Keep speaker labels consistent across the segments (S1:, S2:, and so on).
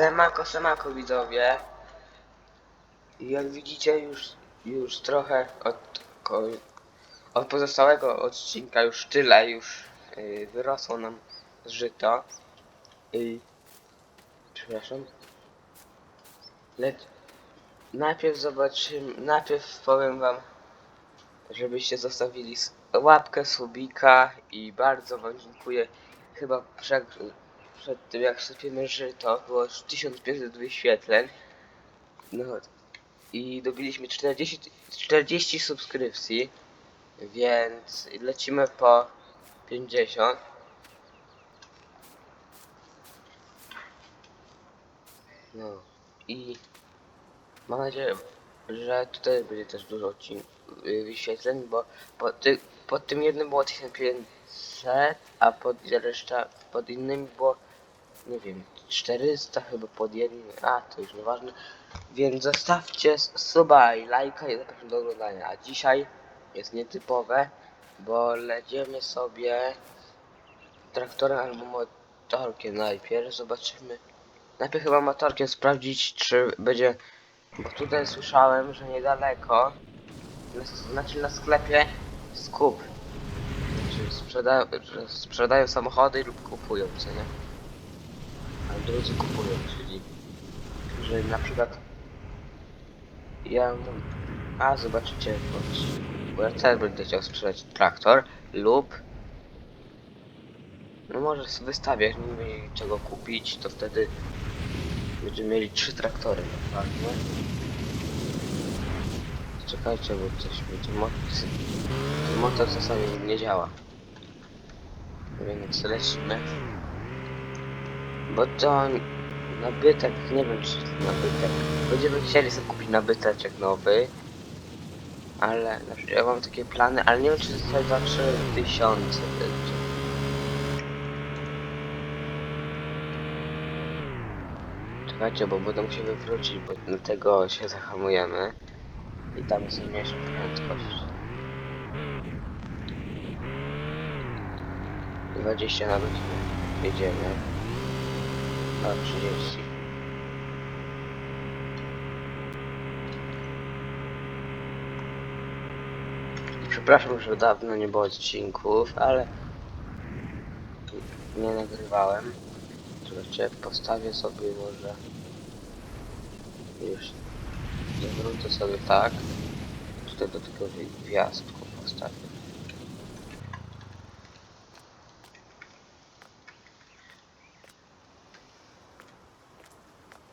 S1: Semako, semako widzowie. Jak widzicie już, już trochę od, od pozostałego odcinka już tyle już yy, wyrosło nam żyto. I przepraszam. Lecz najpierw zobaczymy, najpierw powiem wam, żebyście zostawili łapkę, subika i bardzo wam dziękuję. Chyba przed, przed tym jak sypiemy żyto było już 1500 wyświetleń. No i dobiliśmy 40, 40 subskrypcji, więc lecimy po 50. No i mam nadzieję, że tutaj będzie też dużo odcinków wyświetleń, bo pod, ty, pod tym jednym było 1500, a pod reszta, pod innymi było nie wiem, 400 chyba pod jednym, a to już nieważne. Więc zostawcie suba i lajka i zapraszam do oglądania. A dzisiaj jest nietypowe, bo lecimy sobie traktorem albo motorkiem najpierw. Zobaczymy. Najpierw chyba motorkiem sprawdzić, czy będzie. Bo tutaj słyszałem, że niedaleko, na, znaczy na sklepie skup. Znaczy sprzeda sprzedają samochody lub kupują, co nie? Drudzy kupują, czyli że na przykład ja mam- a zobaczycie bo ja też będę chciał sprzedać traktor lub no może jak nie czego kupić, to wtedy będziemy mieli trzy traktory. Czekajcie, bo coś będzie motor, motor nie działa. Więc lecimy. Bo to nabytek, nie wiem czy to nabytek. Będziemy chcieli sobie kupić nabyteczek nowy. Ale ja mam takie plany, ale nie wiem czy jest za 3000 będzie. Czekajcie, bo będę musiał wywrócić, bo dlatego się zahamujemy. I tam jest prędkość. 20 na godzinę. Jedziemy. A 30. Przepraszam, że dawno nie było odcinków, ale nie nagrywałem. Słuchajcie, postawię sobie może już zawrócę sobie tak. Tutaj do tego gwiazdku postawię.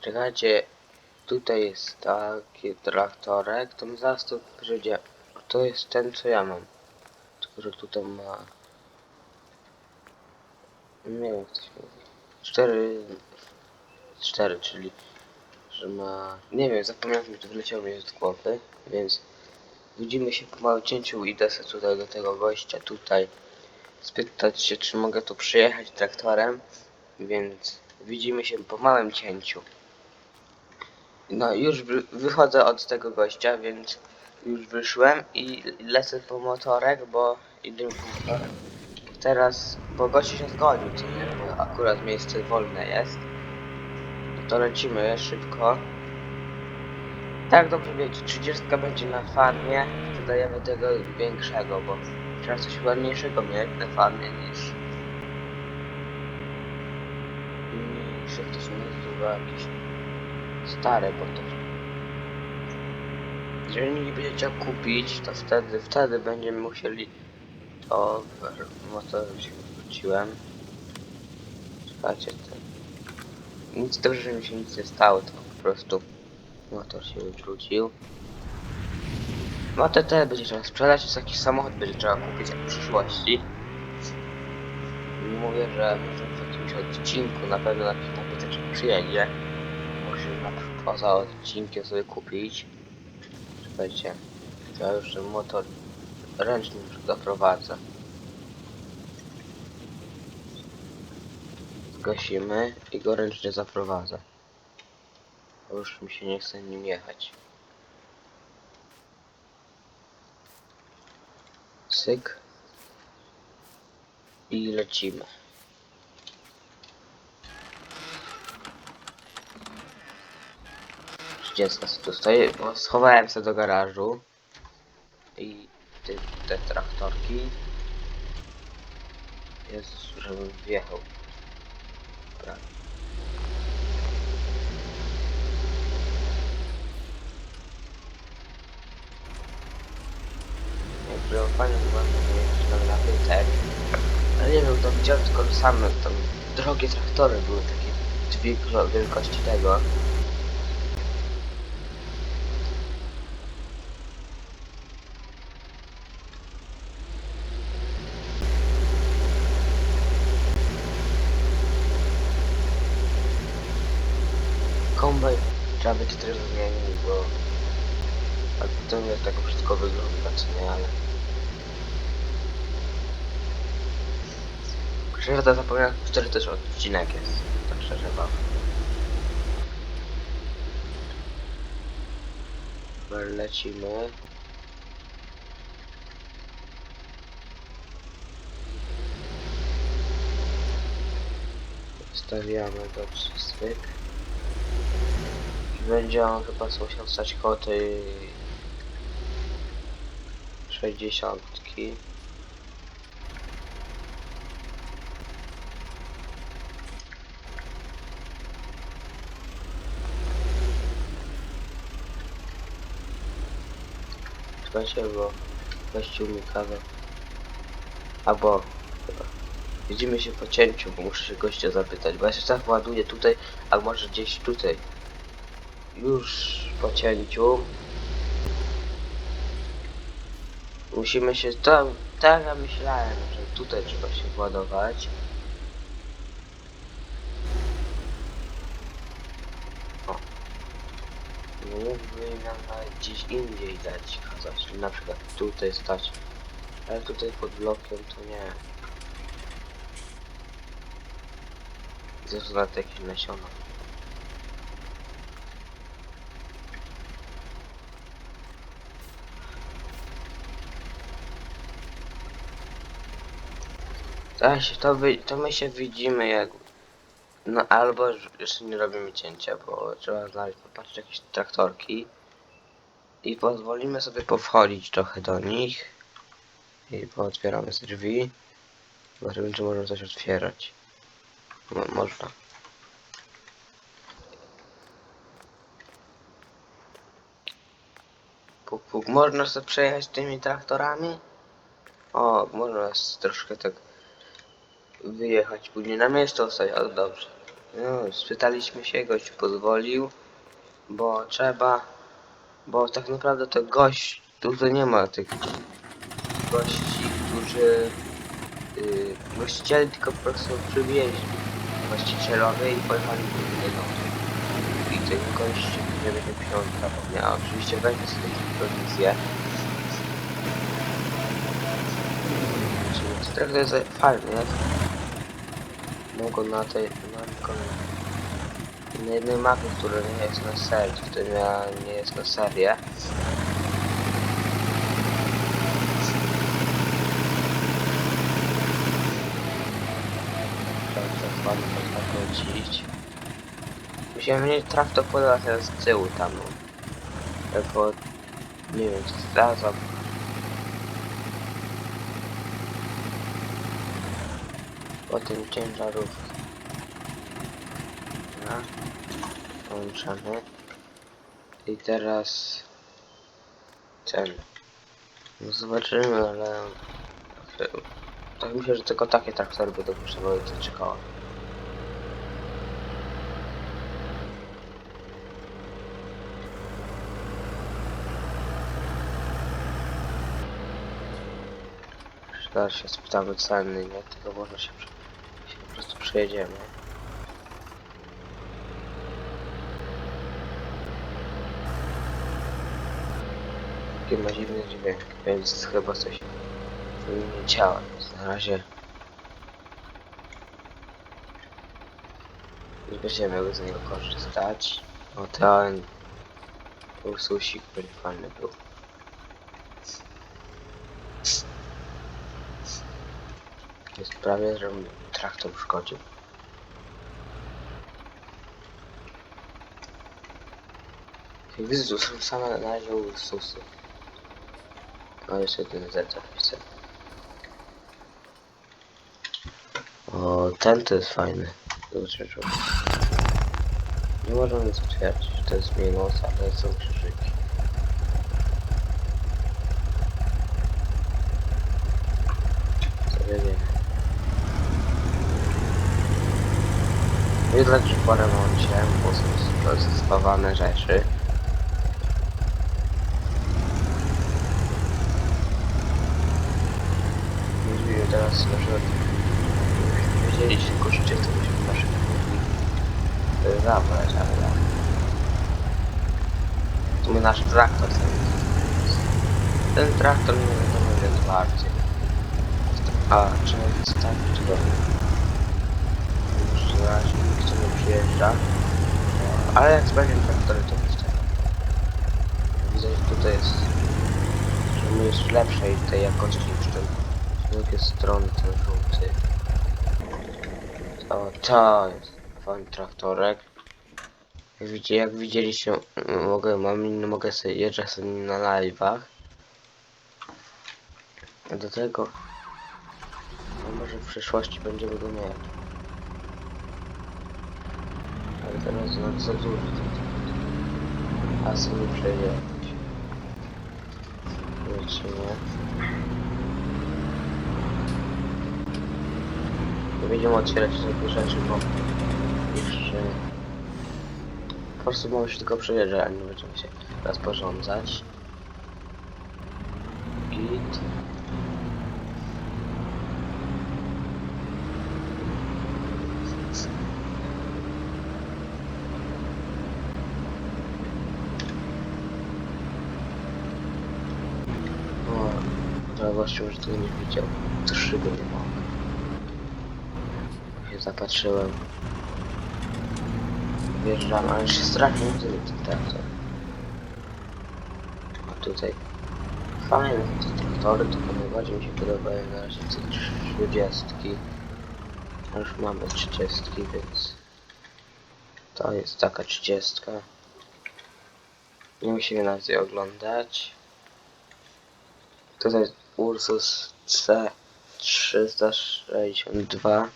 S1: Czekajcie, tutaj jest taki traktorek, to mi zaraz to przyjdzie. To jest ten, co ja mam. Tylko, że tutaj ma... Nie wiem, się mówi. Cztery... Cztery, czyli... Że ma... Nie wiem, zapomniałem, że to wyleciało mi z głowy, więc... Widzimy się po małym cięciu idę sobie tutaj do tego gościa tutaj spytać się, czy mogę tu przyjechać traktorem, więc widzimy się po małym cięciu. No już wy- wychodzę od tego gościa, więc już wyszłem i lecę po motorek, bo idę po motorek. Teraz, bo gość się zgodził, co nie, bo akurat miejsce wolne jest. No to lecimy szybko. Tak dobrze wiecie, 30 będzie na farmie, to dajemy tego większego, bo trzeba coś ładniejszego mieć na farmie niż... niż jak to się nazywa, stare, bo to... Jeżeli nie będzie chciał kupić, to wtedy, wtedy będziemy musieli... O, motor się wróciłem. Czekajcie, to... Nic dobrze, że mi się nic nie stało, to po prostu motor się. Motor też będzie trzeba sprzedać, jest jakiś samochód będzie trzeba kupić w przyszłości. I mówię, że w jakimś odcinku na pewno jakiś nabyteczek przyjedzie. Poza odcinkiem sobie kupić. Czekajcie, ja już ten motor ręcznie zaprowadzę. Zgasimy i go ręcznie zaprowadzę. Już mi się nie chce nim jechać. Syk. I lecimy. Zwycięska tu stoi, bo schowałem się do garażu. I te, te traktorki. Jezus, żebym wjechał. Prawie. Jakby fajnie było, że na wytek. Ale nie wiem, to widziałem tylko same tam drogie traktory były takie dwie wielkości tego. Trzeba będzie też zmienić, bo tak to nie tak wszystko wygląda, co nie, ale... To zapomniałem, który też odcinek jest, tak szczerze. Dobra, Lecimy. Stawiamy do styk. Będzie on chyba musiał stać koło tej... 60. Słuchajcie, bo gościu mi kawę. Albo chyba. Widzimy się po cięciu, bo muszę się gościa zapytać, bo ja się tak ładuję tutaj, a może gdzieś tutaj. Już po cięciu. Musimy się tam, tak ja myślałem, że tutaj trzeba się władować. O. Mógłby nam gdzieś indziej dać kazać, na przykład tutaj stać. Ale tutaj pod blokiem to nie. Te jakieś nasiona. Się to, wy, to my się widzimy jak no albo jeszcze nie robimy cięcia, bo trzeba znaleźć popatrzeć jakieś traktorki i pozwolimy sobie powchodzić trochę do nich i pootwieramy drzwi. Zobaczymy czy możemy coś otwierać. Mo można. Puk, puk. Można sobie przejechać tymi traktorami? O, można troszkę tak wyjechać później na miasto ostać, ale dobrze. No, spytaliśmy się, gość pozwolił, bo trzeba, bo tak naprawdę to gość, tutaj nie ma tych gości, którzy yy, tylko po prostu przywieźli właścicielowie i pojechali do innego. I tych gości nie będzie pieniądze zapomniała. Oczywiście weźmie sobie prowizję. Czyli to jest fajny, jest. Mogą na tej, na, na jednej mapie, która nie jest na serii, która nie jest na serię. Trzeba to ładnie podkręcić. Musiałem mieć traktor podać teraz z tyłu tam. no. Tylko nie wiem, co zdradzam. Potem ciężarówkę. No. Włączamy. I teraz ten. No zobaczymy, ale tak myślę, że tylko takie traktory będą potrzebowały te trzy koła. Teraz się spytamy ceny, nie? Tylko może się, prze- się po prostu przejedziemy. Taki ma dziwny dźwięk, więc chyba coś nie działa. Więc Na razie nie będziemy z niego korzystać. O ten ursusik będzie fajny był. Jest prawie, mi traktor uszkodził. Jezu, są same na razie Ursusy. O, jeszcze jeden Z zapisy. O, ten to jest fajny. Zobaczmy, czy... Nie możemy zatwierdzić, że to jest moc, ale są krzyżyki. Sobie wiemy. Że po remoncie, bo są spawane rzeczy. Mówimy teraz na przykład wiedzieliście koszcie, to byśmy naszych mogli zabrać, ale tak. Tu my nasz traktor ten. Ten traktor nie wiadomo ile bardziej. A, czy jest tak, czy dobrze? Razie nikt nie przyjeżdża. Ale jak sprawdzę traktory to jest tak. Widzę, że tutaj jest że jest lepszej tej jakości niż ten z drugiej strony ten żółty. O, to jest fajny traktorek. Jak, widzicie, jak widzieliście, mogę, mam mogę sobie jeżdżać sobie na live'ach. Do tego, no może w przyszłości będziemy go mieć. Ale teraz co dużo. A sobie przejechać. Lecimy. Nie będziemy otwierać takie rzeczy, bo jeszcze po prostu mamy się tylko przejeżdżać, nie będziemy się rozporządzać. Git. O, to gościu, że tego nie widział. To szyby nie mogę. Się zapatrzyłem. Wjeżdżam, ale się strasznie nie ten traktor. A tutaj fajne te traktory, tylko najbardziej mi się podobają na razie te trzydziestki. A Już mamy trzydziestki, więc to jest taka trzydziestka. Nie musimy jej oglądać. Tutaj Ursus C362.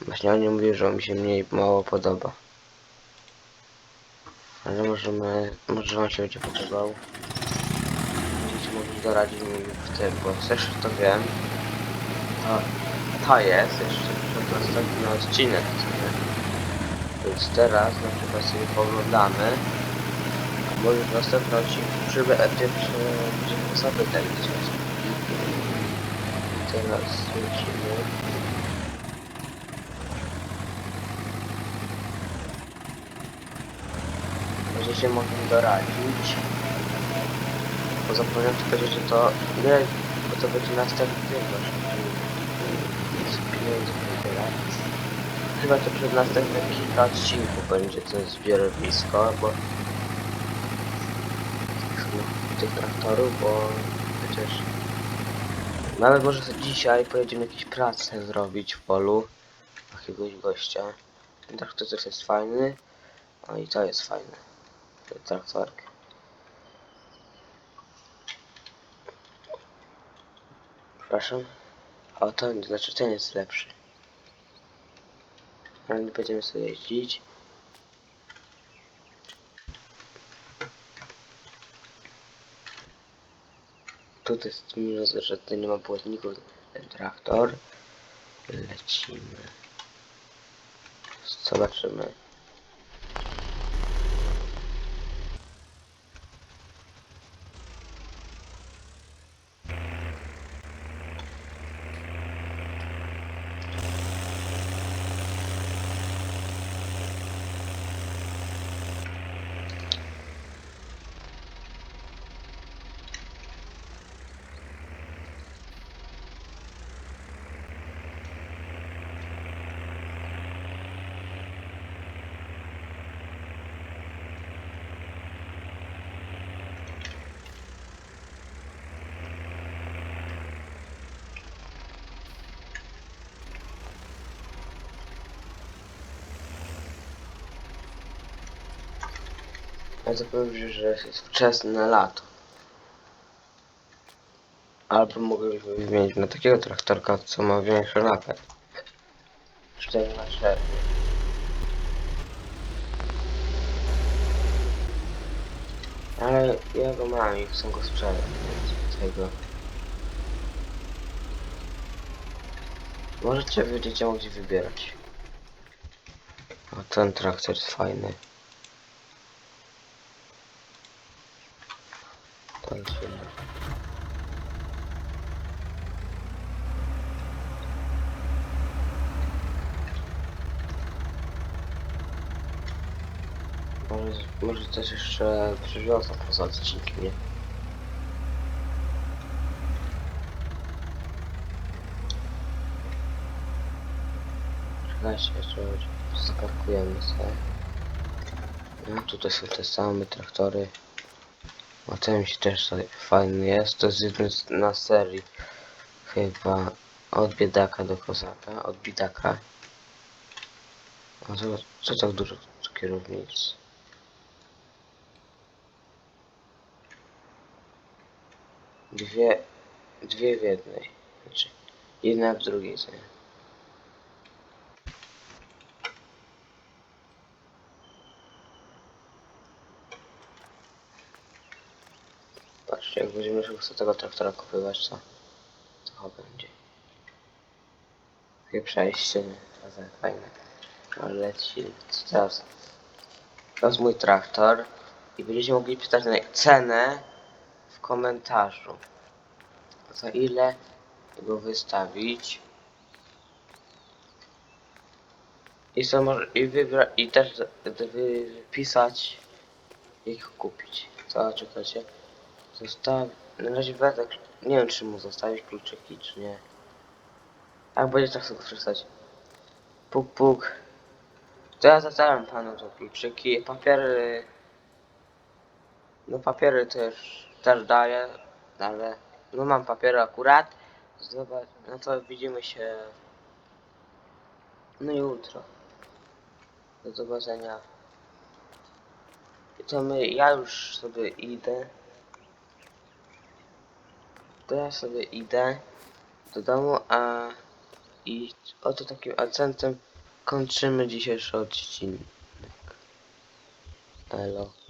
S1: Właśnie o nim mówię, że on mi się mniej mało podoba. Ale możemy, może wam się będzie podobał. Będziecie mogli doradzić mi w tym, bo też to wiem. To, to jest jeszcze przed następny odcinek. Więc teraz na przykład sobie poglądamy. A może w następnym odcinku przybędzie będziemy sobie ten Teraz lecimy. Będziecie mogli doradzić. Bo zapomniałem tylko że to nie, bo to będzie następny z pieniędzy tyle. Chyba to przed następnym kilka odcinków będzie to zbiorowisko, bo tych traktorów, bo przecież nawet może sobie dzisiaj pojedziemy jakieś pracę zrobić w polu jakiegoś gościa. Ten traktor też jest fajny, no i to jest fajne. Ten traktorek. Przepraszam. O, to znaczy ten jest lepszy. Ale nie będziemy sobie jeździć. Tutaj jest minus, że tutaj nie ma błotników. Ten traktor. Lecimy. Zobaczymy. To powiem, że jest wczesne lato. Albo mogliśmy wymienić na takiego traktorka, co ma większy napęd. 4 na 4 Ale ja go mam i chcę go sprzedać, więc tego. Możecie będziecie mogli wybierać. O, ten traktor jest fajny. To jest fajny. Może, może też jeszcze przywiozę poza odcinkiem, nie? Czekajcie, jeszcze zaparkujemy sobie. No tutaj są te same traktory. O ten się też tutaj fajny jest. To jest jeden na serii. Chyba od biedaka do kozaka, od bidaka. A co, co tak dużo kierownic? Dwie, dwie w jednej. Znaczy, jedna w drugiej, co? Patrzcie, jak będziemy z tego traktora kupywać, co? Co będzie? Takie przejście, nie? Fajne. Ale leci, teraz? To jest mój traktor i będziecie mogli pytać na cenę w komentarzu. Za ile go wystawić? I, co może, i, wybra, i też wypisać jak kupić. Co czekacie? Zostaw... Na razie będę... Nie wiem czy mu zostawić kluczyki czy nie. Jak będzie tak sobie korzystać. Puk puk. To ja zadałem panu te kluczyki. Papiery... No papiery też, też daję, ale... No mam papiery akurat. Zobacz, no to widzimy się... No jutro. Do zobaczenia. I to my, ja już sobie idę. To ja sobie idę do domu, a i oto takim akcentem kończymy dzisiejszy odcinek. Elo.